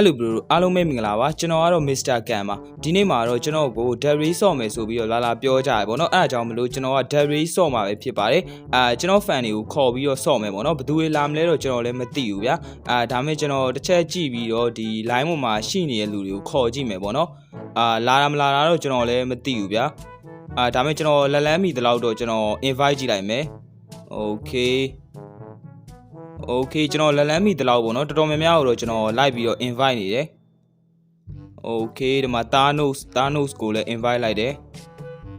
Hello bro အားလုံးပဲမင်္ဂလာပါကျွန်တော်ကတော့ Mr. Gan ပါဒီနေ့မှာတော့ကျွန်တော်ကို Derry ဆော့မယ်ဆိုပြီးတော့လာလာပြောကြရပေါ့နော်အဲ့ဒါကြောင့်မလို့ကျွန်တော်က Derry ဆော့မှာပဲဖြစ်ပါတယ်အာကျွန်တော် fan တွေကိုခေါ်ပြီးတော့ဆော့မယ်ပေါ့နော်ဘယ်သူတွေလာမလဲတော့ကျွန်တော်လည်းမသိဘူးဗျာအာဒါမဲ့ကျွန်တော်တစ်ချက်ကြည့်ပြီးတော့ဒီ line ပေါ်မှာရှိနေတဲ့လူတွေကိုခေါ်ကြည့်မယ်ပေါ့နော်အာလာတာမလာတာတော့ကျွန်တော်လည်းမသိဘူးဗျာအာဒါမဲ့ကျွန်တော်လက်လန်းမိတလောက်တော့ကျွန်တော် invite ကြည့်လိုက်မယ် Okay Okay ကျွန်တော်လက်လန်းမိတလောက်ပေါ့နော်တော်တော်များများကိုတော့ကျွန်တော်လိုက်ပြီးတော့ invite နေတယ် Okay ဒီမှာ Thanos Thanos ကိုလည်း invite လိုက်တယ်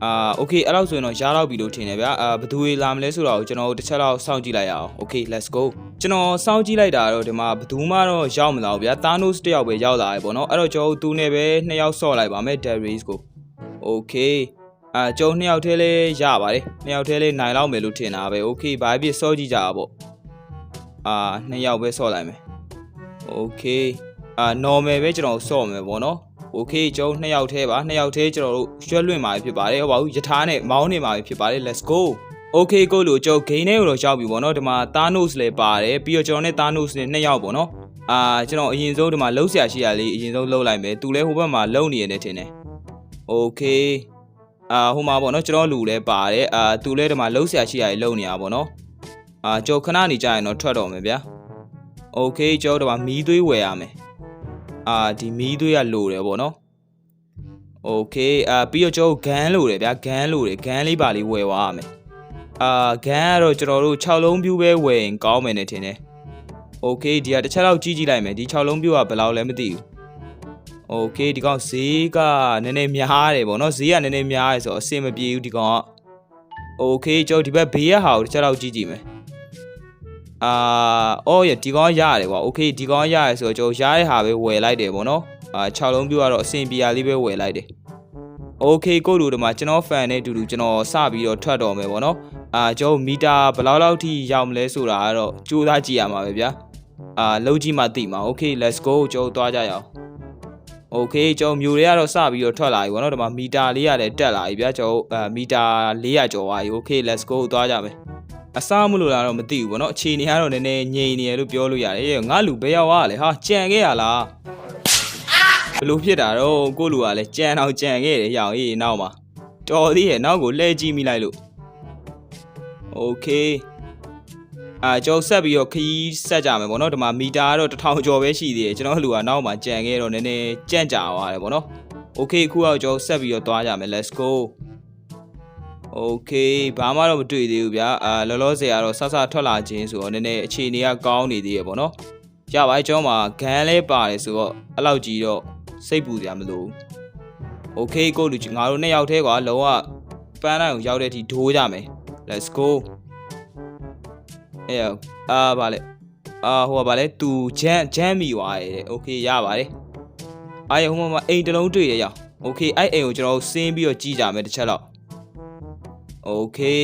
အာ Okay အဲ့လောက်ဆိုရင်တော့ရားတော့ပြီလို့ထင်တယ်ဗျာအာဘယ်သူတွေလာမလဲဆိုတော့ကျွန်တော်တို့တစ်ချက်လောက်စောင့်ကြည့်လိုက်ရအောင် Okay let's go ကျွန်တော်စောင့်ကြည့်လိုက်တာတော့ဒီမှာဘယ်သူမှတော့ရောက်မလာဘူးဗျာ Thanos တယောက်ပဲရောက်လာတယ်ပေါ့နော်အဲ့တော့ကျွန်တော်တို့သူနဲ့ပဲနှစ်ယောက်ဆော့လိုက်ပါမယ် Darius ကို Okay အာကျွန်တော်နှစ်ယောက်တည်းလေးရပါတယ်နှစ်ယောက်တည်းလေးနိုင်လောက်မယ်လို့ထင်တာပဲ Okay ဘာဖြစ်စော့ကြည့်ကြတာပေါ့ အာနှစ်ယောက်ပဲဆော့လိုက်မယ်။ Okay အာ normal ပဲကျွန်တော်ဆော့မယ်ပေါ့နော်။ Okay ကျွန်တော်နှစ်ယောက်သေးပါနှစ်ယောက်သေးကျွန်တော်တို့ရွှဲလွင့်มาဖြစ်ပါတယ်ဟုတ်ပါဘူးယထာနဲ့မောင်းနေมาဖြစ်ပါတယ် let's go Okay ကိုလို့ကျွန်တော် gain ထဲကိုတော့ရောက်ပြီပေါ့နော်ဒီမှာ Thanos လည်းပါတယ်ပြီးတော့ကျွန်တော်နဲ့ Thanos နဲ့နှစ်ယောက်ပေါ့နော်။အာကျွန်တော်အရင်ဆုံးဒီမှာလှုပ်ဆရာရှိရလေးအရင်ဆုံးလှုပ်လိုက်မယ်သူလည်းဟိုဘက်မှာလှုပ်နေရတယ်ထင်တယ်။ Okay အာဟိုမှာပေါ့နော်ကျွန်တော်လူလည်းပါတယ်အာသူလည်းဒီမှာလှုပ်ဆရာရှိရလေးလှုပ်နေတာပေါ့နော်။ အာကြော်ခဏနေကြရင်တော့ထွက်တော့မယ်ဗျာ။ Okay ကြောတော့မီးသွေးဝယ်ရမယ်။အာဒီမီးသွေးကလိုတယ်ပေါ့နော်။ Okay အာပြီးတော့ကျွန်တော်ဂန်းလိုတယ်ဗျာဂန်းလိုတယ်ဂန်းလေးပါလေးဝယ်သွားရမယ်။အာဂန်းကတော့ကျွန်တော်တို့6လုံးပြူးပဲဝယ်ရင်ကောင်းမယ်နဲ့ထင်တယ်။ Okay ဒီကတစ်ချက်လောက်ကြီးကြီးလိုက်မယ်ဒီ6လုံးပြူးကဘယ်လောက်လဲမသိဘူး။ Okay ဒီကောင်ဈေးကနည်းနည်းများတယ်ပေါ့နော်ဈေးကနည်းနည်းများတယ်ဆိုတော့အဆင်မပြေဘူးဒီကောင်က Okay ကျွန်တော်ဒီဘက်ဘေးရဟာကိုတစ်ချက်လောက်ကြည့်ကြည့်မယ် အာအော်ရဒီကောင်ကရတယ်ကွာ Okay ဒီကောင်ကရတယ်ဆိုတော့ကျွန်တော်ရတဲ့ဟာပဲဝယ်လိုက်တယ်ပေါ့နော်အာ6လုံးပြကတော့အဆင်ပြေရလေးပဲဝယ်လိုက်တယ် Okay ကိုလူတို့မှာကျွန်တော် fan နဲ့အတူတူကျွန်တော်စပြီးတော့ထွက်တော်မယ်ပေါ့နော်အာကျွန်တော်မီတာဘယ်လောက်လောက်ထိရောက်မလဲဆိုတာကတော့ကြိုးစားကြည့်ရမှာပဲဗျာအာလုံးကြီးမှသိမှာ Okay let's go ကျွန်တော်သွားကြရအောင် Okay ကျွန်တော်မျိုးတွေကတော့စပြီးတော့ထွက်လာပြီပေါ့နော်ဒီမှာမီတာလေးရလည်းတက်လာပြီဗျာကျွန်တော်အာမီတာ400ကျော်သွားပြီ Okay let's go သွားကြမယ် အစားမလို့လားတော့မသိဘူးပေါ့နော်အခြေအနေကတော့နည်းနည်းငြိမ်နေရလို့ပြောလို့ရတယ်ငါလူဘယ်ရောက်သွားလဲဟာကြံခဲ့ရလားဘလို့ဖြစ်တာတော့ကိုလူကလည်းကြံတော့ကြံခဲ့တယ်ရောင်အေးနောက်မှာတော်သေးရဲ့နောက်ကိုလှည့်ကြည့်မိလိုက်လို့ Okay အာကျွန်တော်ဆက်ပြီးတော့ခရီးဆက်ကြမယ်ပေါ့နော်ဒီမှာမီတာကတော့တစ်ထောင်ကျော်ပဲရှိသေးတယ်ကျွန်တော်လူကနောက်မှာကြံခဲ့တော့နည်းနည်းကြန့်ကြာသွားတယ်ပေါ့နော် Okay အခုတော့ကျွန်တော်ဆက်ပြီးတော့သွားကြမယ် let's go Okay ဘာမှတော့မတွေ့သေးဘူးဗျာအာလောလောဆယ်ကတော့ဆဆထွက်လာခြင်းဆိုတော့နည်းနည်းအခြေအနေကကောင်းနေသေးရပေါ့နော်ရပါတယ်ကျွန်တော်မှာဂန်လဲပါတယ်ဆိုတော့အဲ့လောက်ကြီးတော့စိတ်ပူစရာမလိုဘူး Okay ကိုလူငါတို့နှစ်ယောက်တည်းကွာလုံးဝပန်းတိုင်းကိုရောက်တဲ့အထိဒိုးကြမယ် let's go အေးအာဗာလေအာဟိုကဗာလေသူဂျမ်းဂျမ်းမိသွားရဲ့တဲ့ Okay ရပါတယ်အားရဟိုမှာအိမ်တစ်လုံးတွေ့ရရအောင် Okay အဲ့အိမ်ကိုကျွန်တော်ဆင်းပြီးတော့ကြည့်ကြမယ်တစ်ချက် လောက် Okay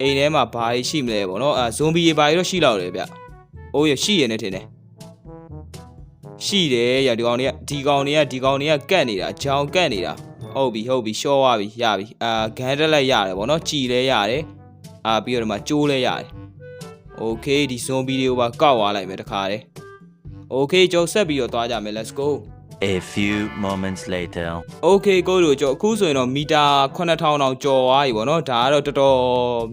အိမ်ထဲမှာဘာရှိမလဲပေါ့နော်အာဇွန်ဘီတွေဘာတွေတော့ရှိလောက်တယ်ဗျ။အိုးရရှိရနေထင်တယ်။ရှိတယ်ရဒီကောင်တွေကဒီကောင်တွေကဒီကောင်တွေကကတ်နေတာဂျောင်ကတ်နေတာဟုတ်ပြီဟုတ်ပြီရှော့သွားပြီရပြီအာဂန်တက်လိုက်ရတယ်ပေါ့နော်ကြည်လဲရတယ်အာပြီးတော့ဒီမှာကျိုးလဲရတယ်။ Okay ဒီဇွန်ဘီတွေကိုပါကောက်သွားလိုက်မယ်တခါတည်း Okay ကြောက်ဆက်ပြီးတော့သွားကြမယ် let's go A few moments later. Okay ကိုတို့ကြောအခုဆိုရင်တော့မီတာ9000တောင်ကျော်သွားပြီပေါ့နော်ဒါကတော့တော်တော်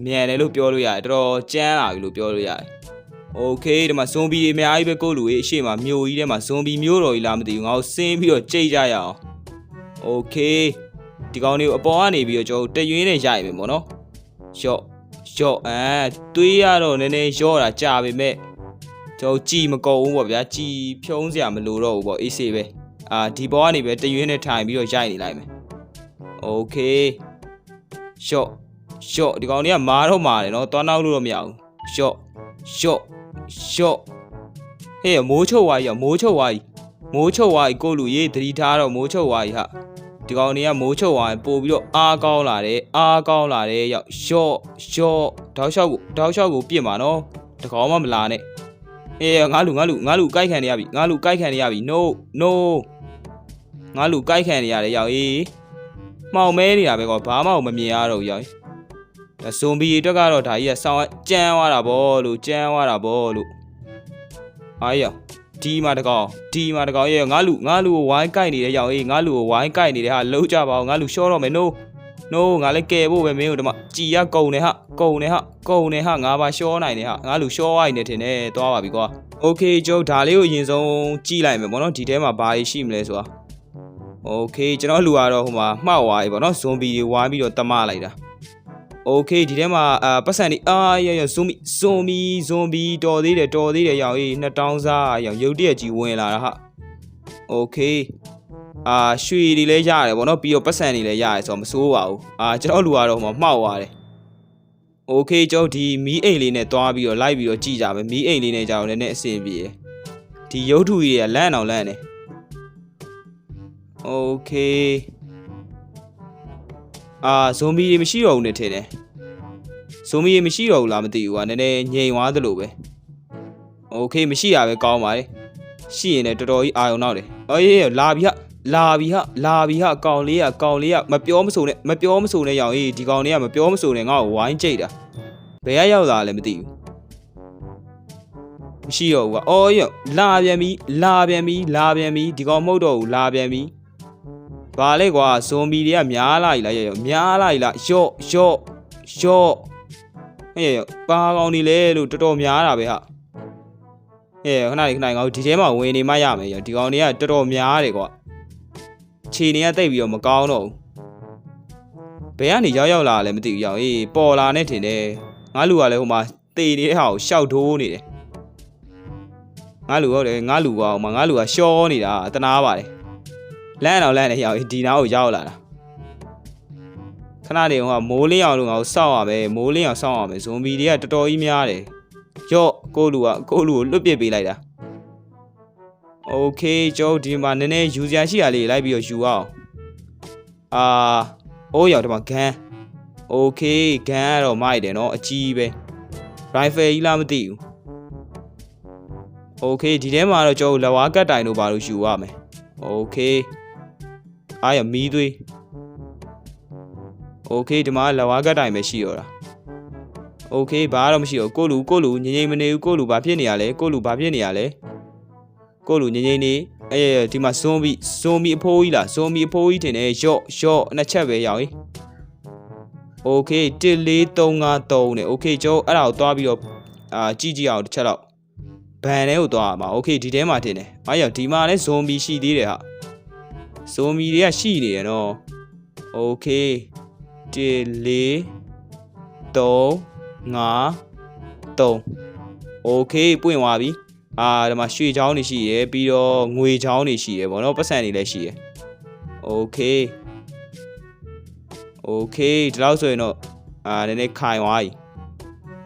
မြန်တယ်လို့ပြောလို့ရတယ်တော်တော်ကျန်းလာပြီလို့ပြောလို့ရတယ် Okay ဒီမှာဇွန်ဘီတွေအများကြီးပဲကိုလူကြီးအရှိမမျိုးကြီးထဲမှာဇွန်ဘီမျိုးတော်ကြီးလားမသိဘူးငါတို့ဆင်းပြီးတော့ကြိတ်ကြရအောင် Okay ဒီကောင်တွေကိုအပေါ်ကနေပြီးတော့ကျွန်တော်တရွေးနဲ့ရိုက်မယ်ပေါ့နော်ရော့ရော့အဲတွေးရတော့နည်းနည်းရော့တာကြာပေမဲ့ကျွန်တော်ကြည်မကုန်ဘူးပေါ့ဗျာကြည်ဖြုံးစရာမလိုတော့ဘူးပေါ့အေးဆေးပဲ အာဒီဘောကနေပဲတရွေးနဲ့ထိုင်ပြီးတော့ရိုက်နေလိုက်မယ် Okay ရော့ရော့ဒီကောင်တွေကမာတော့မာတယ်နော်သွားနောက်လို့တော့မရဘူးရော့ရော့ရော့ဟေးမိုးချုပ်ဝါကြီးရမိုးချုပ်ဝါကြီးမိုးချုပ်ဝါကြီးကိုလူရေးသတိထားတော့မိုးချုပ်ဝါကြီးဟာဒီကောင်တွေကမိုးချုပ်ဝါကြီးပို့ပြီးတော့အားကောင်းလာတယ်အားကောင်းလာတယ်ရောက်ရော့ရော့တောက်လျှောက်ကိုတောက်လျှောက်ကိုပြစ်မှာနော်တကောင်မှမလာနဲ့အေးငါလူငါလူငါလူကြိုက်ခံနေရပြီငါလူကြိုက်ခံနေရပြီ no no ငါလူကြိုက်ခံနေရတယ်ရောက်အေးမှောင်မဲနေတာပဲကွာဘာမှမမြင်ရတော့ဘူးရောက်ဒါဇွန်ဘီအတွက်ကတော့ဒါကြီးကဆောင်းကြမ်းသွားတာဗောလို့ကြမ်းသွားတာဗောလို့အားရဒီမှာတကောင်ဒီမှာတကောင်ရဲ့ငါလူငါလူကိုဝိုင်းကိုက်နေတဲ့ရောက်အေးငါလူကိုဝိုင်းကိုက်နေတဲ့ဟာလုံးကြပါအောင်ငါလူရှော့တော့မယ် no no ငါလည်းကယ်ဖို့ပဲမင်းတို့ဒီမှာကြည်ရကုံနေဟာကုံနေဟာကုံနေဟာငါပါရှော့နိုင်နေဟာငါလူရှော့ဝိုင်းနေတင်နေသွားပါပြီကွာ okay ကျုပ်ဒါလေးကိုအရင်ဆုံးကြည့်လိုက်မယ်ပေါ့နော်ဒီထဲမှာဘာတွေရှိမလဲဆိုတာ okay ကျွန်တော်လူကတော့ဟိုမှာမှောက်သွားပြီပေါ့နော်ဇွန်ဘီတွေဝိုင်းပြီးတော့တမလိုက်တာ okay ဒီထဲမှာအာပတ်စံဒီအာရရဇွန်ဘီဇွန်ဘီဇွန်ဘီတော်သေးတယ်တော်သေးတယ်ရောက်အေး2000စားရောက်ရုတ်တရက်ကြီးဝင်လာတာဟာ okay အာရွှေတွေလည်းရတယ်ပေါ့နော်ပြီးတော့ပတ်စံတွေလည်းရတယ်ဆိုတော့မစိုးပါဘူးအာကျွန်တော်လူကတော့ဟိုမှာမှောက်သွားတယ် โอเคကျွန်တော်ဒီမီးအိမ်လေးနဲ့တွားပြီးတော့လိုက်ပြီးတော့ကြည့်ကြမယ်မီးအိမ်လေးနဲ့ကြာတော့လည်းနည်းနည်းအဆင်ပြေတယ်ဒီရုပ်ထုကြီးတွေကလန့်အောင်လန့်နေ โอเคအာဇွန်ဘီတွေမရှိတော့ဘူးနဲ့ထင်တယ်ဇွန်ဘီတွေမရှိတော့ဘူးလားမသိဘူးကွာနည်းနည်းငြိမ်သွားသလိုပဲโอเคမရှိရပဲကောင်းပါလေရှိရင်လည်းတော်တော်ကြီးအာရုံနောက်တယ်အေးလာပြီဟာလာပြီဟာလာပြီဟာကောင်လေးကကောင်လေးကမပြောမဆိုနဲ့မပြောမဆိုနဲ့ရောင်အေးဒီကောင်လေးကမပြောမဆိုနဲ့ငါ့ကိုဝိုင်းကြိတ်တာ ဘယ်ကရောက်လာလဲမသိဘူးမရှိတော့ဘူးကွာအော်ရောလာပြန်ပြီလာပြန်ပြီလာပြန်ပြီဒီကောင်မဟုတ်တော့ဘူးလာပြန်ပြီ ဘာလဲကွာဇွန်ဘီတွေကများလာ E လားရောများလာ E လားရော့ရော့ရော့ဟဲ့ရောပါကောင်နေလဲလို့တော်တော်များတာပဲဟာဟဲ့ခဏလေးခဏလေးငါတို့ဒီထဲမှာဝင်နေမှရမယ်ရောဒီကောင်တွေကတော်တော်များတယ်ကွာခြေနေကတိတ်ပြီးတော့မကောင်းတော့ဘူးဘယ်ကနေရောက်ရောက်လာလဲမသိဘူးရောအေးပေါ်လာနေထင်တယ်ငါလူကလည်းဟိုမှာတေနေတဲ့ဟာကိုရှောက်ထိုးနေတယ်ငါလူဟုတ်တယ်ငါလူကဟိုမှာငါလူကရှောနေတာတနာပါတယ် လန့်တော့လန့်နေရောက်ဒီနားကိုရောက်လာတာခဏနေဟိုကမိုးလင်းအောင်လို့ငါကိုစောင့်ရမယ်မိုးလင်းအောင်စောင့်ရမယ်ဇွန်ဘီတွေကတော်တော်ကြီးများတယ်ရော့ကိုလူကကိုလူကိုလွတ်ပစ်ပေးလိုက်တာโอเคကျော်ဒီမှာနည်းနည်းယူစရာရှိရလေးလိုက်ပြီးတော့ယူအောင်အာအိုးရောက်ဒီမှာဂန်း โอเคဂန်ကတော့မိုက်တယ်เนาะအကြီးပဲ rifle ကြီးလားမသိဘူးโอเคဒီထဲမှာတော့ကျွန်တော်လက်ဝါးကတ်တိုင်တို့ဘာလို့ယူရမယ်โอเค အားရမီးသွေးโอเคဒီမှာလက်ဝါးကတ်တိုင်ပဲရှိတော့တာโอเคဘာတော့မရှိတော့ကိုလူကိုလူငြိမ်ငြိမ်မနေဘူးကိုလူဘာဖြစ်နေရလဲကိုလူဘာဖြစ်နေရလဲကိုလူငြိမ်ငြိမ်နေအေးဒီမှာဇွန်ဘီဇွန်ဘီအဖိုးကြီးလားဇွန်ဘီအဖိုးကြီးတင်တယ်ရော့ရော့နှစ်ချက်ပဲရောင်း โอเค14353နဲ့โอเคကျွန်တော်အဲ့ဒါကိုသွားပြီးတော့အာကြည့်ကြည့်အောင်တစ်ချက်တော့ဘန်ထဲကိုသွားရမှာโอเคဒီထဲမှာတင်တယ်။အားရဒီမှာလည်းဇွန်ဘီရှိသေးတယ်ဟာ။ ဇွန်ဘီတွေကရှိနေရနော်။โอเค1 4 3 5 3โอเคပွင့်သွားပြီ။အာဒီမှာရွှေချောင်းတွေရှိရယ်ပြီးတော့ငွေချောင်းတွေရှိရယ်ဗောနော်ပတ်စံတွေလည်းရှိရယ်။โอเค โอเคဒီလောက်ဆိုရင်တော့အာနည်းနည်းခိုင်သွားပြီ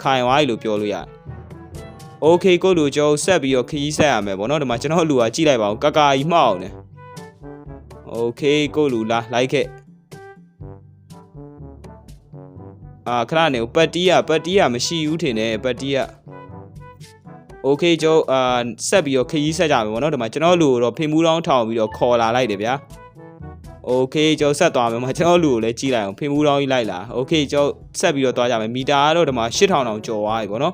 ခိုင်သွားပြီလို့ပြောလို့ရတယ်โอเคကိုလူကျော်ဆက်ပြီးတော့ခရီးဆက်ရမယ်ဗောနော်ဒီမှာကျွန်တော်လူကကြည့်လိုက်ပါဦးကကာကြီးမှောက်အောင်နေ โอเคကိုလူလာလိုက်ခဲ့အာခဏနေဦးပတ်တီးရပတ်တီးရမရှိဘူးထင်တယ်ပတ်တီးရโอเคကျော်အာဆက်ပြီးတော့ခရီးဆက်ကြမယ်ဗောနော်ဒီမှာကျွန်တော်လူကိုတော့ဖေမူးတောင်းထောင်ပြီးတော့ခေါ်လာလိုက်တယ်ဗျာ โอเคကျော်ဆက်သွားမယ်မှာကျွန်တော်လူကိုလည်းကြည့်လိုက်အောင်ဖင်မူတောင်းကြီးလိုက်လာโอเคကျော်ဆက်ပြီးတော့သွားကြမယ်မီတာကတော့ဒီမှာ8000တောင်ကျော်သွားပြီဗောနော်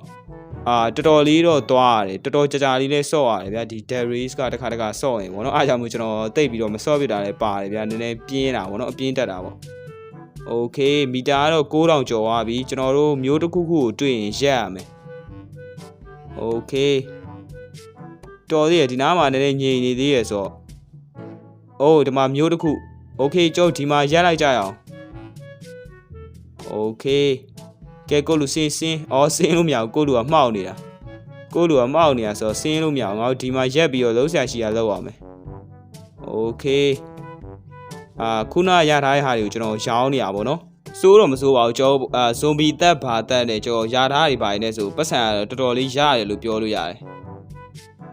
အာတော်တော်လေးတော့သွားရတယ်တော်တော်ကြာကြာလေးလဲဆော့ရတယ်ဗျာဒီ Darius ကတစ်ခါတစ်ခါဆော့ရင်ဗောနော်အားကြောင့်မို့ကျွန်တော်တိတ်ပြီးတော့မဆော့ပြတာလည်းပါတယ်ဗျာနည်းနည်းပြင်းတာဗောနော်အပြင်းတက်တာဗောโอเคမီတာကတော့9000ကျော်သွားပြီကျွန်တော်တို့မျိုးတစ်ခုခုကိုတွေ့ရင်ရက်ရမယ်โอเคတော်သေးရဒီနားမှာနည်းနည်းငြိမ်နေသေးရဆိုတော့အိုးဒီမှာမျိုးတစ်ခု โอเคကျုပ်ဒီမှာရက်လိုက်ကြရအောင်โอเค ကဲကိုလူစင်းစင်းအော်စင်းလို့မရဘူးကိုလူကမှောက်နေတာကိုလူကမှောက်နေတာဆိုတော့စင်းလို့မရအောင်ငါတို့ဒီမှာရက်ပြီးတော့လုံးဆရာရှိရလောက်ရမယ်โอเคအာခုနရထားတဲ့ဟာတွေကိုကျွန်တော်ရောင်းနေရပါဘောနော်စိုးတော့မစိုးပါဘူးကျွန်တော်အာဇွန်ဘီတက်ဘာတက်နဲ့ကျွန်တော်ရထားတွေပါနေဆိုပတ်စံတော်တော်လေးရတယ်လို့ပြောလို့ရတယ်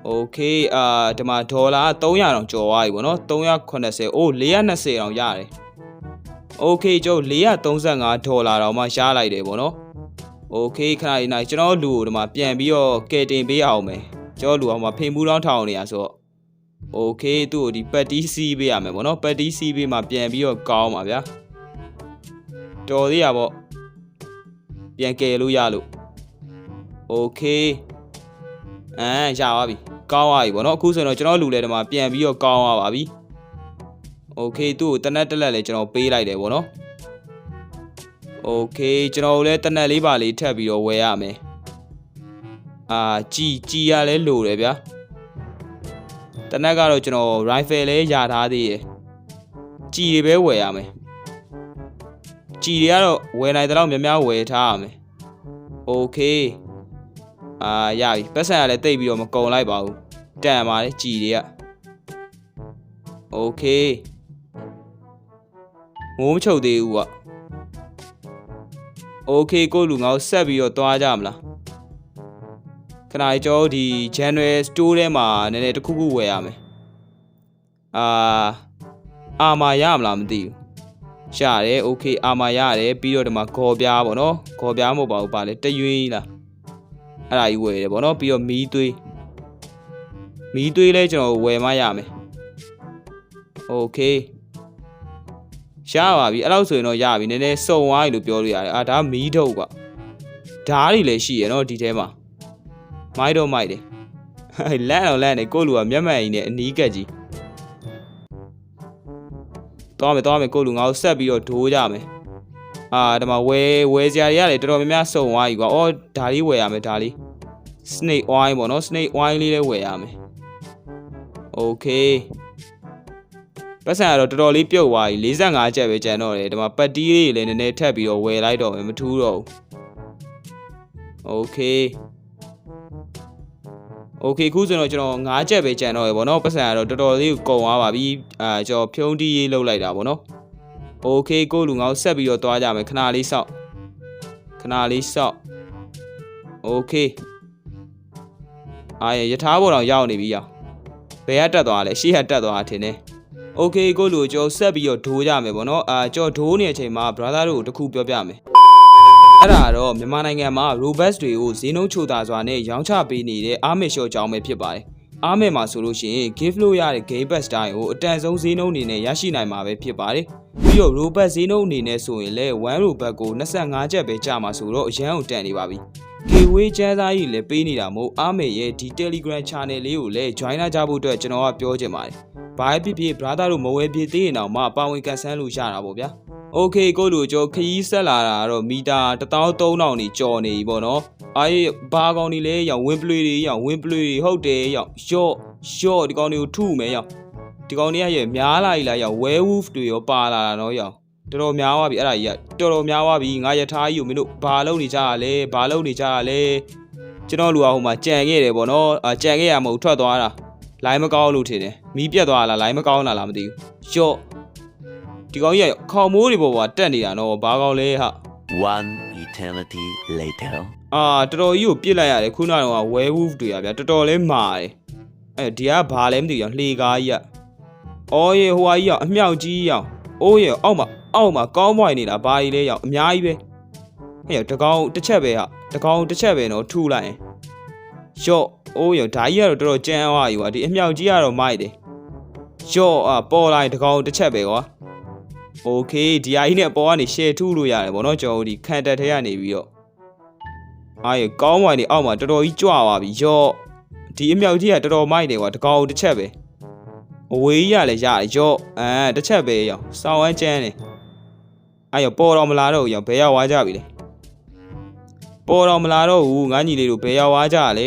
โอเคအာဒီမှာဒေါ်လာ300တောင်ကျော်သွားပြီဗောနော်380အိုး420တောင်ရတယ်โอเคကျုပ်435ဒေါ်လာတောင်မှရှားလိုက်တယ်ဗောနော် โอเคခဏလေးနိုင်ကျွန်တော်လူကိုဒီမှာပြန်ပြီးတော့ကယ်တင်ပေးအောင်မယ်ကျွန်တော်လူအောင်မှာဖိန်မှုတောင်းထောင်နေရဆိုတော့โอเคသူ့ကိုဒီပတ်တီးစီးပေးရမယ်ဗောနော်ပတ်တီးစီးပေးမှပြန်ပြီးတော့ကောင်းပါဗျာတော်သေးရဗောပြန်ကယ်လို့ရလို့โอเคအမ်ရပါပြီ ကောင်းသွားပြီဗောနော်အခုဆိုရင်တော့ကျွန်တော်လူလဲဒီမှာပြန်ပြီးတော့ကောင်းသွားပါပြီโอเคသူ့ကိုတနက်တက်လက်လေးကျွန်တော်ပေးလိုက်တယ်ဗောနော် โอเคကျွန်တော်လည်းတနက်လေးပါလေးထပ်ပြီးတော့ဝယ်ရမယ်အာကြည်ကြည်ရလဲလိုတယ်ဗျာတနက်ကတော့ကျွန်တော် rifle လဲရထားသေးရယ်ကြည်တွေပဲဝယ်ရမယ်ကြည်တွေကတော့ဝယ်နိုင်တဲ့လောက်များများဝယ်ထားရမယ်โอเคအာရပြီပတ်စံကလည်းတိတ်ပြီးတော့မကုံလိုက်ပါဘူးတန်ပါလေကြည်တွေကโอเคမိုးမချုပ်သေးဘူးကွာ โอเคကိုလူငါ့ကိုဆက်ပြီးတော့သွားကြမလားခဏလေးကျွန်တော်တို့ဒီ January store ထဲမှာနည်းနည်းတစ်ခုခုဝယ်ရမယ်အာအာမာရမလားမသိဘူးရှာတယ်โอเคအာမာရတယ်ပြီးတော့ဒီမှာဂေါ်ပြားပေါ့နော်ဂေါ်ပြားမဟုတ်ပါဘူးပါလေတရွေးလားအဲ့ဒါကြီးဝယ်တယ်ပေါ့နော်ပြီးတော့မီးသွေးမီးသွေးလဲကျွန်တော်ဝယ်မှရမယ်โอเค ရှားပါပြီအဲ့လောက်ဆိုရင်တော့ရပြီနည်းနည်းစုံသွားပြီလို့ပြောလို့ရတယ်အာဒါမီးထုတ်ကွာဓားတွေလည်းရှိရနော်ဒီထဲမှာမိုက်တော့မိုက်တယ်ဟဲ့လန့်တော့လန့်နေကိုယ့်လူကမျက်မှန်ကြီးနဲ့အနီးကက်ကြီးသွားမယ်သွားမယ်ကိုယ့်လူငါ့ကိုဆက်ပြီးတော့ဒိုးကြမယ်အာဒီမှာဝယ်ဝယ်စရာတွေရတယ်တော်တော်များများစုံသွားပြီကွာအော်ဒါလေးဝယ်ရမယ်ဒါလေး snake oil ပေါ့နော် snake oil လေးလည်းဝယ်ရမယ် okay ပတ်စံကတော့တော်တော်လေးပြုတ်သွားပြီ45ကျပ်ပဲကျန်တော့တယ်ဒီမှာပတ်တီးလေးတွေလည်းနည်းနည်းထပ်ပြီးတော့ဝယ်လိုက်တော့မယ်မထူးတော့ဘူး okay okay ခုဆိုတော့ကျွန်တော်9ချက်ပဲကျန်တော့ရပေါ့နော်ပတ်စံကတော့တော်တော်လေးကိုကုန်သွားပါပြီအာကျွန်တော်ဖြုံးတီးရေးလောက်လိုက်တာပေါ့နော် okay ကိုလူငါ့ကိုဆက်ပြီးတော့သွားကြမယ်ခဏလေးစောင့်ခဏလေးစောင့် okay အာရယထာဘောတော်ရောက်နေပြီရောက်ဘယ်ကတက်သွားလဲရှေ့ကတက်သွားတာထင်တယ် okay ကိုလူကျွန်တော်ဆက်ပြီးတော့ဒိုးကြမယ်ပေါ့နော်အာကျွန်တော်ဒိုးနေတဲ့အချိန်မှာ brother တို့ကိုတစ်ခုပြောပြမယ်အဲ့ဒါတော့မြန်မာနိုင်ငံမှာ robust တွေကိုဈေးနှုန်းချိုတာစွာနဲ့ရောင်းချပေးနေတဲ့အားမစ်ရှော့ကြောင်းပဲဖြစ်ပါတယ်။အားမစ်မှာဆိုလို့ရှိရင် gift လို့ရတဲ့ game pass တိုင်းကိုအတန်ဆုံးဈေးနှုန်းအနေနဲ့ရရှိနိုင်မှာပဲဖြစ်ပါတယ်။ပြီးတော့ robust ဈေးနှုန်းအနေနဲ့ဆိုရင်လည်း1 robust ကို25ကျပ်ပဲကျမှာဆိုတော့အရန်ကိုတန်နေပါပြီ။ gateway ကျန်းစားကြီးလည်းပေးနေတာမို့အားမစ်ရဲ့ဒီ Telegram channel လေးကိုလည်း join လာကြဖို့အတွက်ကျွန်တော်ကပြောချင်ပါတယ်။ ဘာပဲဖြစ်ဖြစ် brother တို့မဝယ်ပြသေးရင်တော့မပါဝင်ကန်ဆန်းလို့ရတာပေါ့ဗျာ okay ကိုလူကျော်ခရီးဆက်လာတာတော့မီတာ13000နေကြော်နေပြီပေါ့နော်အားရဘာကောင်တွေလဲရောင်ဝင်းပလွေတွေရောင်ဝင်းပလွေတွေဟုတ်တယ်ရောင်ရော့ရော့ဒီကောင်တွေကိုထုမယ်ရောင်ဒီကောင်တွေကရများလာပြီလားရောင် werewolf တွေရောပါလာတာနော်ရောင်တော်တော်များသွားပြီအဲ့ဒါကြီးကတော်တော်များသွားပြီငါရထားကြီးကိုမင်းတို့ဘာလုပ်နေကြတာလဲဘာလုပ်နေကြတာလဲကျွန်တော်လူအဟိုမှာကြံခဲ့တယ်ပေါ့နော်အကြံခဲ့ရမဟုတ်ထွက်သွားတာ လိုင်းမကောင်းလို့ထင်တယ်မီးပြတ်သွားလားလိုင်းမကောင်းလားလားမသိဘူးရော့ ဒီကောင်ကြီးကခေါင်မိုးတွေပေါ်မှာတက်နေတာနော်ဘာကောင်လဲဟာ One eternity later. အာတော်တော်ကြီးကိုပြစ်လိုက်ရတယ်ခုနကတော့ werewolf တွေอ่ะဗျာတော်တော်လေးမာတယ်အဲဒီကဘာလဲမသိဘူးရောင်လှေကားကြီးอ่ะအော်ရေဟိုဟာကြီးရောင်အမြောက်ကြီးရောင်အိုးရေအောက်မှာအောက်မှာကောင်းပွိုင်နေတာဘာကြီးလဲရောင်အများကြီးပဲဟဲ့ရောတကောင်တစ်ချက်ပဲဟာတကောင်တစ်ချက်ပဲနော်ထူလိုက်ရင်ရော့ အိုးရောဓာကြီးကတော့တော်တော်ကြမ်းသွားပြီကွာဒီအမြောက်ကြီးကတော့မိုက်တယ်ရော့အာပေါ်လိုက်တကောင်တစ်ချက်ပဲကွာ โอเคဒီအကြီးနဲ့အပေါ်ကနေ share ထုလို့ရတယ်ဗောနော်ကျွန်တော်တို့ဒီခံတက်ထဲကနေပြီးတော့အားရကောင်းဝိုင်နေအောက်မှာတော်တော်ကြီးကြွသွားပြီရော့ဒီအမြောက်ကြီးကတော်တော်မိုက်တယ်ကွာတကောင်တစ်ချက်ပဲအဝေးကြီးကလည်းရတယ်ရော့အဲတစ်ချက်ပဲရောစောင်းဝမ်းကျန်းတယ်အားရပေါ်တော့မလာတော့ဘူးရောဘယ်ရောက်သွားကြပြီလဲပေါ်တော့မလာတော့ဘူးငါညီလေးတို့ဘယ်ရောက်သွားကြလဲ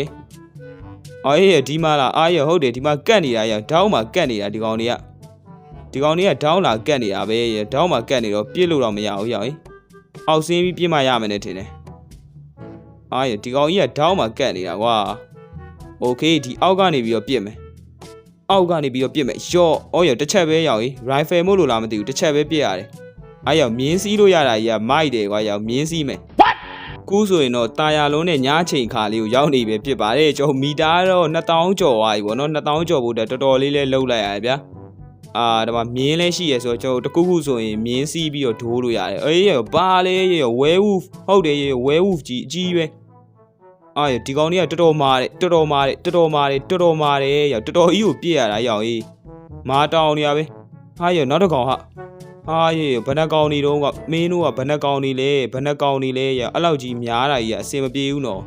အော်အေးဒီမှာလားအားရဟုတ်တယ်ဒီမှာကတ်နေတာရောတောင်းမှာကတ်နေတာဒီကောင်တွေက ဒီကောင်လေးကဒေါင်းလာကတ်နေတာပဲဒေါင်းမှာကတ်နေတော့ပြစ်လို့တော့မရဘူးရောက်ရင်အောက်ဆင်းပြီးပြစ်မှရမယ်နဲ့ထင်တယ်အားရဒီကောင်ကြီးကဒေါင်းမှာကတ်နေတာကွာโอเคဒီအောက်ကနေပြီးတော့ပြစ်မယ်အောက်ကနေပြီးတော့ပြစ်မယ်ယော့အော်ရတစ်ချက်ပဲရောက်ရင် rifle မို့လို့လားမသိဘူးတစ်ချက်ပဲပြစ်ရတယ်အားရောက်မြင်းစည်းလို့ရတာကြီးကမိုက်တယ်ကွာရောက်မြင်းစည်းမယ် ကူးဆိုရင်တော့တာယာလုံးနဲ့ညားချိန်ခါလေးကိုရောက်နေပဲဖြစ်ပါတယ်ကျွန်တော်မီတာတော့2000ကျော်သွားပြီဗောနော်2000ကျော်ဖို့အတွက်တော်တော်လေးလဲလှုပ်လိုက်ရတယ်ဗျာအာဒါမှမြင်းလဲရှိရဆိုတော့ကျွန်တော်တခုခုဆိုရင်မြင်းစီးပြီးတော့ဒိုးလို့ရတယ်အေးရဘာလဲရရ werewolf ဟုတ်တယ်ရ werewolf ကြီးအကြီးပဲအာရဒီကောင်ကြီးကတော်တော်မာတယ်တော်တော်မာတယ်တော်တော်မာတယ်တော်တော်မာတယ်ရတော်တော်ကြီးကိုပြည့်ရတာရောင်ကြီးမာတောင်နေရပဲဟာရနောက်တစ်ကောင်ဟာ ဟာရဘယ်နှကောင်နေတော့ကမင်းတို့ကဘယ်နှကောင်နေလဲဘယ်နှကောင်နေလဲရအဲ့လောက်ကြီးများတာကြီးကအစင်မပြေဘူးနော်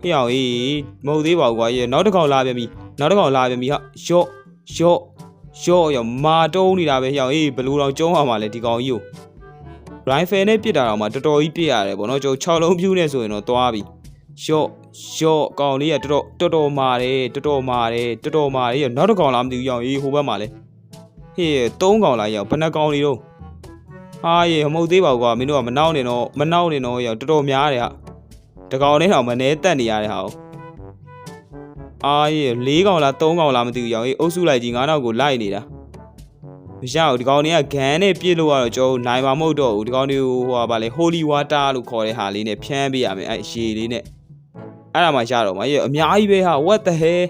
ဟဟေ့အောင်အေးမဟုတ်သေးပါဘူးကွာရေနောက်တစ်ခေါက်လာပြန်ပြီနောက်တစ်ခေါက်လာပြန်ပြီဟာရော့ရော့ရော့ရောမာတုံးနေတာပဲဟေ့အောင်အေးဘလူတော်ကျုံးအောင်ပါလေဒီကောင်ကြီးကိုရိုင်ဖယ်နဲ့ပြစ်တာတော့မှတော်တော်ကြီးပြစ်ရတယ်ဗောနော်ကျွန်တော်6လုံးပြူးနေဆိုရင်တော့သွားပြီရှော့ရှော့အကောင်လေးကတော်တော်တော်တော်မာတယ်တော်တော်မာတယ်တော်တော်မာတယ်နောက်တစ်ကောင်လားမသိဘူးရောင်ရေးဟိုဘက်မှာလဲ ဟေးသုံးကောင်လားရောင်ဘယ်နှကောင်လေးတော့ဟာရေမဟုတ်သေးပါဘူးကွာမင်းတို့ကမနောက်နေတော့မနောက်နေတော့ရောင်တော်တော်များတယ်ဟာတကောင်လေးတော့မနေတက်နေရတယ်ဟာအာရေ၄ကောင်လား၃ကောင်လားမသိဘူးရောင်ရေးအုပ်စုလိုက်ကြီးငါးနောက်ကိုလိုက်နေတာမရဘူးဒီကောင်တွေကဂန်နဲ့ပြစ်လို့ကတော့ကျွန်တော်နိုင်မှာမဟုတ်တော့ဘူးဒီကောင်တွေကိုဟိုဟာဗာလေ holy water လို့ခေါ်တဲ့ဟာလေးနဲ့ဖြန်းပေးရမယ်အဲ့ရေလေးနဲ့အဲ့ဒါမှရတော့မှာရေအများကြီးပဲဟာ what the hell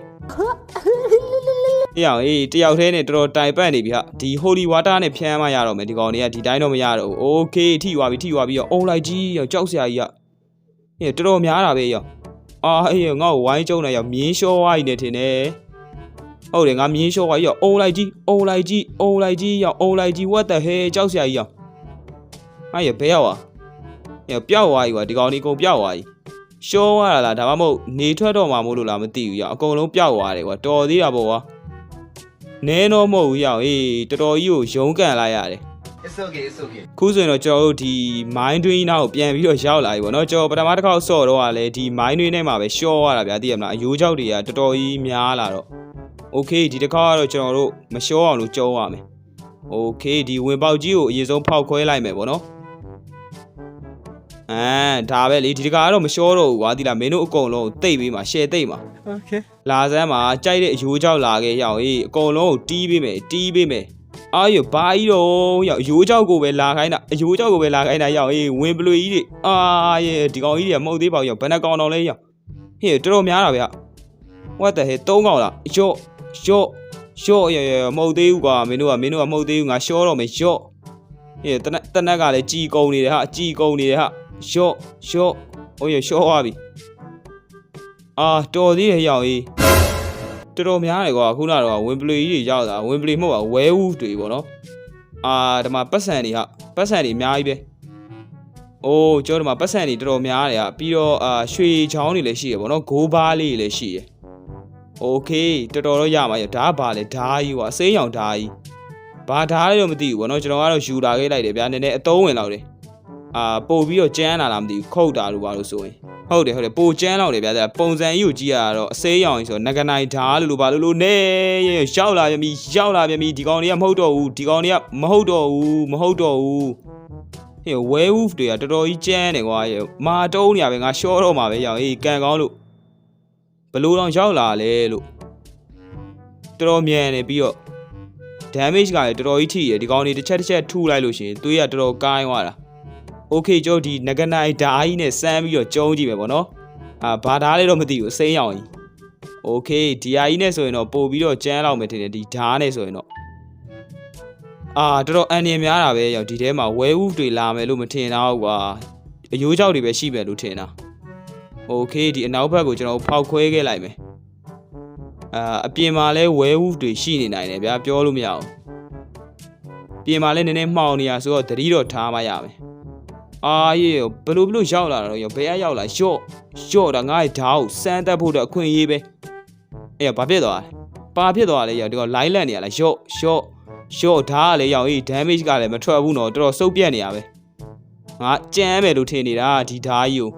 အေးအောင်အေးတယောက်တည်းနဲ့တော်တော်တိုင်ပတ်နေပြီဟာဒီ holy water နဲ့ဖြန်းမှရတော့မယ်ဒီကောင်တွေကဒီတိုင်းတော့မရတော့ဘူး okay ထိသွားပြီထိသွားပြီရောအုံလိုက်ကြီးရောကြောက်စရာကြီးကဟေးတော်တော်များတာပဲရောအာအေးငါ့ကိုဝိုင်းကျုံနေရောမြင်းလျှောဝိုင်းနေထင်တယ်ဟုတ်တယ်ငါမြင်းလျှော့ပါရောအုံလိုက်ကြီးအုံလိုက်ကြီးအုံလိုက်ကြီးရောအုံလိုက်ကြီး what the hell ကြောက်စရာကြီးရောဟာရဘဲရောက်อ่ะရပျောက်သွားပြီကွာဒီကောင်ဒီကုန်ပျောက်သွားပြီရှောရတာလားဒါမှမဟုတ်နေထွက်တော့မှာမို့လို့လားမသိဘူးရောအကုန်လုံးပျောက်သွားတယ်ကွာတော်သေးတာပေါ့ကွာ နဲတော့မဟုတ်ဘူးရောအေးတော်တော်ကြီးကိုရုံးကန်လိုက်ရတယ် It's okay, it's okay. ခုဆိုရင်တော့ကျွန်တော်တို့ဒီ mine twin နောက်ကိုပြန်ပြီးတော့ရောက်လာပြီပေါ့နော်ကျွန်တော်ပထမတစ်ခေါက်ဆော့တော့ကလည်းဒီ mine twin ထဲမှာပဲရှော့ရတာဗျာသိရမလားအယိုးကြောက်တွေကတော်တော်ကြီးများလာတော့ okay ဒီတစ်ခါကတော့ကျွန်တော်တို့မရှော့အောင်လို့ကြုံရမယ် okay ဒီဝင်ပေါက်ကြီးကိုအရင်ဆုံးဖောက်ခွဲလိုက်မယ်ပေါ့နော် အမ်ဒါပဲလေဒီတစ်ခါကတော့မရှော့တော့ဘူးကွာဒီလားမင်းတို့အကုန်လုံးကိုတိတ်ပေးမှာ share တိတ်မှာ Okay. လာစမ်းမှာကြိုက်တဲ့အယိုးကြောက်လာခဲ့ရအောင်ဟေးအကုန်လုံးကိုတီးပေးမယ်တီးပေးမယ်အာရဘာကြီးတော့ရောက်အယိုးကြောက်ကိုပဲလာခိုင်းတာအယိုးကြောက်ကိုပဲလာခိုင်းတာရောက်ဟေးဝင်ပလွေကြီးတွေအာရေဒီကောင်ကြီးတွေကမဟုတ်သေးပါဘူးရောက်ဘယ်နှကောင်တော့လဲရောက်ဟေးတော်တော်များတာဗျ what the hell သုံးကောင်လားရော့ရော့ရော့ရရမဟုတ်သေးဘူးကွာမင်းတို့ကမင်းတို့ကမဟုတ်သေးဘူးငါရှောတော့မယ်ရော့ဟေးတနက်တနက်ကလည်းជីကုံနေတယ်ဟာជីကုံနေတယ်ဟာ ရော့ရော့ဟိုရရှောသွားပြီအာတော်သေးတယ်ရောက်ဟေး တော်တော်များတယ်ကွာခုနကတော့ဝင်ပလီကြီးတွေရောက်တာဝင်ပလီမဟုတ်ပါဝဲဝူးတွေပေါ့နော်အာဒီမှာပတ်စံတွေဟာပတ်စံတွေအများကြီးပဲအိုးကျောင်းဒီမှာပတ်စံတွေတော်တော်များတယ်ဟာပြီးတော့အာရွှေချောင်းတွေလည်းရှိရပေါ့နော်ဂိုးဘားလေးတွေလည်းရှိရโอเคတော်တော်တော့ရမှာရဒါကဘာလဲဓာကြီးကွာအစိမ်းရောင်ဓာကြီးဘာဓာလဲတော့မသိဘူးပေါ့နော်ကျွန်တော်ကတော့ယူလာခဲ့လိုက်တယ်ဗျာနည်းနည်းအသုံးဝင်လောက်တယ် အာပို့ပြီးတော့ကျန်းလာလားမသိဘူးခုတ်တာလို့ပါလို့ဆိုရင်ဟုတ်တယ်ဟုတ်တယ်ပိုကျန်းလောက်တယ်ဗျာဒါပုံစံကြီးကိုကြည့်ရတော့အစေးရောင်ကြီးဆိုတော့ငကနိုင်ဓာလို့လို့ပါလို့လို့နေရောက်လာပြန်ပြီရောက်လာပြန်ပြီဒီကောင်တွေကမဟုတ်တော့ဘူးဒီကောင်တွေကမဟုတ်တော့ဘူးမဟုတ်တော့ဘူးဟေးဝဲဝူးတွေကတော်တော်ကြီးကျန်းတယ်ကွာရေမာတုံးနေရပဲငါရှော့တော့မှာပဲရောက်ဟေးကန်ကောင်းလို့ဘလို့တော့ရောက်လာလဲလို့တော်တော်မြန်နေပြီးတော့ damage ကလည်းတော်တော်ကြီးထိရဒီကောင်တွေတစ်ချက်တစ်ချက်ထုလိုက်လို့ရှိရင်သွေးကတော်တော်ကိုင်းသွားတာ โอเคကျွန်တော်ဒီငကနိုင်ဓာတ်ကြီးနဲ့စမ်းပြီးတော့ကျုံးကြည့်မယ်ပေါ့နော်အာဘာဓာတ်လဲတော့မသိဘူးအစိမ်းရောင်ကြီးโอเคဒီဟာကြီးနဲ့ဆိုရင်တော့ပို့ပြီးတော့ကျန်းလောက်မယ်ထင်တယ်ဒီဓာတ်နဲ့ဆိုရင်တော့အာတော်တော်အန်ရများတာပဲရောက်ဒီထဲမှာဝဲဥတွေလာမယ်လို့မထင်တော့ကွာအယိုးကြောက်တွေပဲရှိမယ်လို့ထင်တာโอเคဒီအနောက်ဘက်ကိုကျွန်တော်ဖောက်ခွဲခဲ့လိုက်မယ်အာအပြင်မှာလဲဝဲဥတွေရှိနေနိုင်တယ်ဗျာပြောလို့မရအောင်ပြင်မှာလဲနည်းနည်းမှောင်နေရဆိုတော့သတိတော့ထားမှရမယ် အာရေဘလို့ဘလို့ရောက်လာတော့ရောဘယ်ကရောက်လာရော့ရော့တာငါ့ရဲ့ဓာတ်ကိုစမ်းတက်ဖို့တော့အခွင့်အရေးပဲအေးဘာဖြစ်သွားလဲပါဖြစ်သွားလဲရောဒီကလိုင်းလန့်နေရလားရော့ရော့ရော့ဓာတ်ကလည်းရောက်အေး damage ကလည်းမထွက်ဘူးနော်တော်တော်စုပ်ပြတ်နေရပဲငါကြမ်းမယ်လို့ထင်နေတာဒီဓာတ်ကြီးကို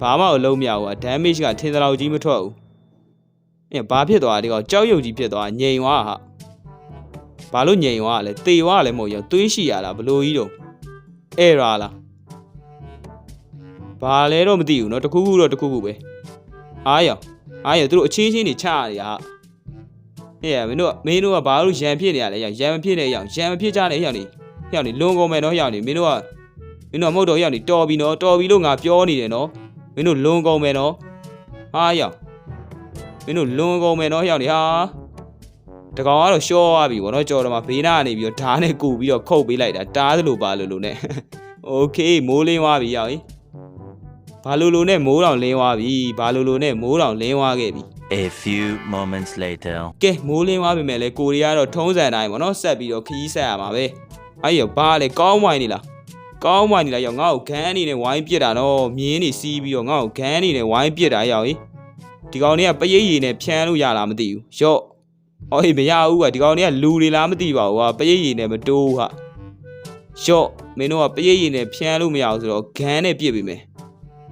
ဘာမှမလုံးမရဘူးက damage ကထင်သလောက်ကြီးမထွက်ဘူးအေးဘာဖြစ်သွားလဲဒီကောင်ကြောက်ရွံ့ကြီးဖြစ်သွားငြိမ်သွားဟာဘာလို့ငြိမ်သွားလဲတေသွားလဲမဟုတ်ရောသွေးရှိရလားဘလို့ကြီးတော့ error လားဘာလဲတော့မသိဘူးเนาะတခုခုတော့တခုခုပဲအားရအားရသူတို့အချင်းချင်းနေချရနေရဟဲ့မင်းတို့ကမင်းတို့ကဘာလို့ရံဖြစ်နေရလဲရရံမဖြစ်နေရရံမဖြစ်ကြနဲ့ရောက်နေရောက်နေလွန်ကုန်မယ်နော်ရောက်နေမင်းတို့ကမင်းတို့မဟုတ်တော့ရောက်နေတော်ပြီနော်တော်ပြီလို့ငါပြောနေတယ်နော်မင်းတို့လွန်ကုန်မယ်နော်ဟာရောက်မင်းတို့လွန်ကုန်မယ်နော်ရောက်နေဟာ တကောင်ကတော့ရှော့သွားပြီဗောနော်ကြော်တော့မှဘေးနာကနေပြီးတော့ဓာတ်နဲ့ကူပြီးတော့ခုတ်ပေးလိုက်တာတားသလိုပါလို့လို့ ਨੇ โอเคမိုးလင်းသွားပြီရောက်ဟိဘာလို့လို့နဲ့မိုးတောင်လင်းသွားပြီဘာလို့လို့နဲ့မိုးတောင်လင်းသွားခဲ့ပြီ A few moments later. ကဲမိုးလင်းသွားပြီမဲ့လေကိုရီးယားတော့ထုံးစံတိုင်းဗောနော်ဆက်ပြီးတော့ခီးဆက်ရမှာပဲအဲ့ရဘာလဲကောင်းဝိုင်းနေလား ကောင်းမှနေလိုက်ရောငါ့ကိုဂန်းအနေနဲ့ဝိုင်းပစ်တာနော်မြင်းနေစီးပြီးတော့ငါ့ကိုဂန်းအနေနဲ့ဝိုင်းပစ်တာရောက်ကြီးဒီကောင်တွေကပရိတ်ရည်နဲ့ဖြန်းလို့ရလားမသိဘူးရော့ အော်ဟေးမရဘူးကဒီကောင်တွေကလူတွေလားမသိပါဘူးဟာပရိတ်ရည်နဲ့မတိုးဟာရော့မင်းတို့ကပရိတ်ရည်နဲ့ဖြန်းလို့မရဘူးဆိုတော့ဂန်းနဲ့ပစ်ပြီမယ်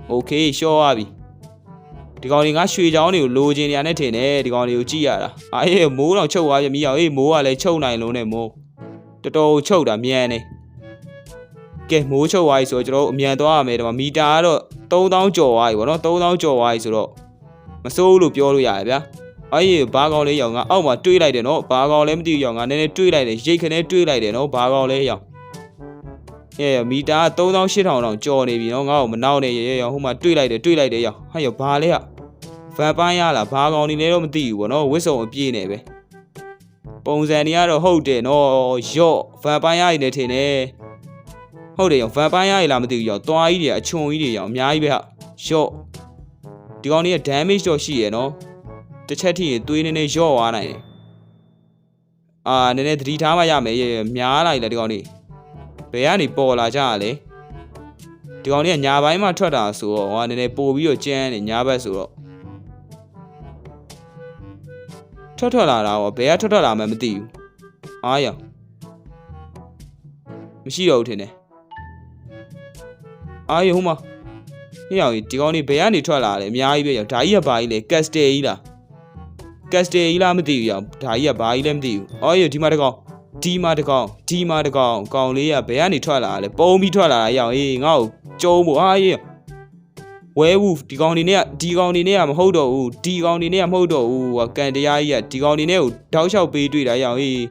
โอเคရှော့ရပြီဒီကောင်တွေငါရွှေချောင်းတွေကိုလိုချင်နေရတဲ့ထင်တယ်ဒီကောင်တွေကိုကြည့်ရတာအေးမိုးတော့ချုပ်သွားပြီမိအောင်အေးမိုးကလည်းချုပ်နိုင်လုံးနဲ့မိုးတော်တော်ချုပ်တာမြန်နေ ကဲမိုးချုပ်သွားပြီဆိုတော့ကျွန်တော်တို့အမြန်သွားရမယ်ဒီမှာမီတာကတော့3000ကျော်သွားပြီဗောနော်3000ကျော်သွားပြီဆိုတော့မစိုးဘူးလို့ပြောလို့ရတယ်ဗျာ အဲ့ဒီဘာကောင်လေးရောင်ကအောက်မှာတွေးလိုက်တယ်နော်ဘာကောင်လဲမသိဘူးရောင်ကနည်းနည်းတွေးလိုက်တယ်ရိတ်ခနဲ့တွေးလိုက်တယ်နော်ဘာကောင်လဲရောင်အဲမီတာ3000 8000တောင်ကျော်နေပြီနော်ငါ့ကိုမနောက်နဲ့ရေရောင်ဟိုမှာတွေးလိုက်တယ်တွေးလိုက်တယ်ရောင်ဟာရောဘာလဲကဗန်ပိုင်းရလားဘာကောင်နေလဲတော့မသိဘူးဗောနော်ဝစ်စုံအပြည့်နေပဲပုံစံတွေကတော့ဟုတ်တယ်နော်ရော့ဗန်ပိုင်းရနေတယ်ထင်တယ်ဟုတ်တယ်ရောဗန်ပိုင်းရရလားမသိဘူးရောသွားကြီးတွေအချွန်ကြီးတွေရောအများကြီးပဲဟာရှော့ဒီကောင်လေးက damage တော့ရှိရယ်နော် တစ်ချက်ထိရင်သွေးနည်းနည်းရော့သွားနိုင်တယ်အာနည်းနည်းသတိထားမှရမယ်ရေများလိုက်လေဒီကောင်လေးဘယ်ကနေပေါ်လာကြရလဲဒီကောင်လေးကညာပိုင်းမှာထွက်တာဆိုတော့ဟောနည်းနည်းပို့ပြီးတော့ကျန်းနေညာဘက်ဆိုတော့ထွက်ထွက်လာတာဟောဘယ်ကထွက်ထွက်လာမှမသိဘူးအားရမရှိတော့ဘူးထင်တယ်အာယဟိုမှာဟေ့အောင်ဒီကောင်นี่ဘယ်ကနေထွက်လာလဲအများကြီးပဲရောဒါကြီးကဘာကြီးလဲကက်စတယ်ကြီးလား ကက်စတယ်ကြီးလားမသိဘူးရောဒါကြီးကဘာကြီးလဲမသိဘူးအော်ရဒီမှာတကောင်ဒီမှာတကောင်ဒီမှာတကောင်ကောင်လေးကဘယ်ကနေထွက်လာလဲပုံပြီးထွက်လာတာရောအေးငါ့ကိုကျုံးဖို့အာရေးဝဲဝူဒီကောင်နေနဲ့ဒီကောင်နေနဲ့ကမဟုတ်တော့ဘူးဒီကောင်နေနဲ့ကမဟုတ်တော့ဘူးဟိုကန်တရားကြီးကဒီကောင်နေနဲ့ကိုတောက်လျှောက်ပေးတွေ့တာရောအေး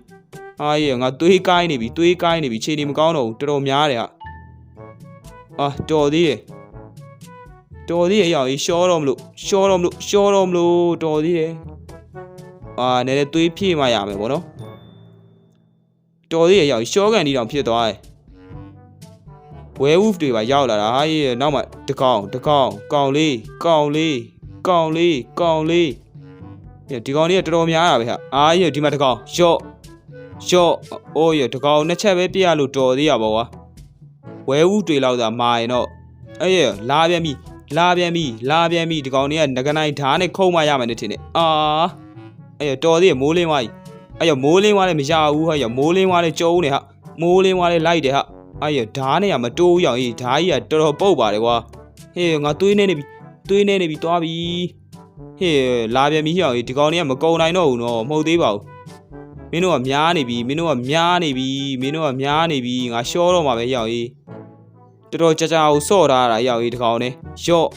အာရေးငါသွေးကိုင်းနေပြီသွေးကိုင်းနေပြီခြေနေမကောင်းတော့ဘူးတော်တော်များတယ်ဟာအာတော်သေးတယ်တော်သေးရဲ့အရာကြီးရှောတော့မလို့ရှောတော့မလို့ရှောတော့မလို့တော်သေးတယ် အာနည်းနည်းသွေးဖြည့်မှရမယ်ဗောနော်တော်သေးရဲ့အရာကြီးရှောကန်ဒီတောင်ဖြစ်သွားတယ်ဝဲဝူဖ်တွေပါရောက်လာတာဟာကြီးနောက်မှတကောင်တကောင်ကောင်လေးကောင်လေးကောင်လေးကောင်လေးဒီကောင်လေးကတော်တော်များတာပဲဟာအာကြီးဒီမှာတကောင်ရှော့ရှော့အိုးရတကောင်နှစ်ချက်ပဲပြရလို့တော်သေးရပါကွာဝဲဥတွေလောက်သာမာရင်တော့အဲ့ရလာပြန်ပြီလာပြန်ပြီလာပြန်ပြီဒီကောင်တွေကငကနိုင်ဓာတ်နဲ့ခုံမရမယ်နဲ့ထင်တယ်အာ အဲ့ရတော်သေးရမိုးလင်းသွားပြီအဲ့ရမိုးလင်းသွားလည်းမရဘူးဟဲ့ရမိုးလင်းသွားလည်းကျုံးနေဟာမိုးလင်းသွားလည်းလိုက်တယ်ဟာအဲ့ရဓာတ်နဲ့ကမတိုးရအောင်ကြီးဓာတ်ကြီးကတော်တော်ပုတ်ပါတယ်ကွာဟေးငါသွေးနေနေပြီသွေးနေနေပြီသွားပြီဟေးလာပြန်ပြီဟေ့အောင်ကြီးဒီကောင်တွေကမကုံနိုင်တော့ဘူးနော်မဟုတ်သေးပါဘူးမင်းတို့ကများနေပြီမင်းတို့ကများနေပြီမင်းတို့ကများနေပြီငါရှောတော့မှာပဲဟေ့အောင်ကြီးတော်တော်ကြာကြာကိုစော့ထားတာရောက်ရေးတကောင်နဲ့ရော့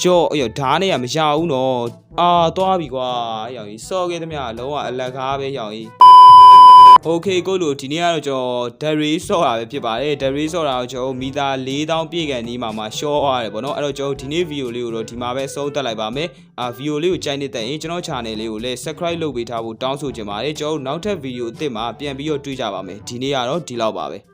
ရော့အဲ့ရဓာတ်နဲ့ကမရဘူးနော်အာသွားပြီကွာအဲ့ရောက်ရေးစော့ခဲ့သမျှအလုံးဝအလက်ကားပဲရောက်ရေးโอเคကိုလို့ဒီနေ့ကတော့ကျွန်တော်ဒရီဆော့တာပဲဖြစ်ပါတယ်ဒရီဆော့တာကိုကျွန်တော်မီတာ4000ပြည့်ကန်နီးမှာမှာရှော့ရတယ်ပေါ့နော်အဲ့တော့ကျွန်တော်ဒီနေ့ဗီဒီယိုလေးကိုတော့ဒီမှာပဲဆုံးသက်လိုက်ပါမယ်အာဗီဒီယိုလေးကိုကြိုက်နေတဲ့ရင်ကျွန်တော် channel လေးကိုလည်း subscribe လုပ်ပေးထားဖို့တောင်းဆိုချင်ပါတယ်ကျွန်တော်နောက်ထပ်ဗီဒီယိုအသစ်မှာပြန်ပြီးတော့တွေ့ကြပါမယ်ဒီနေ့ကတော့ဒီလောက်ပါပဲ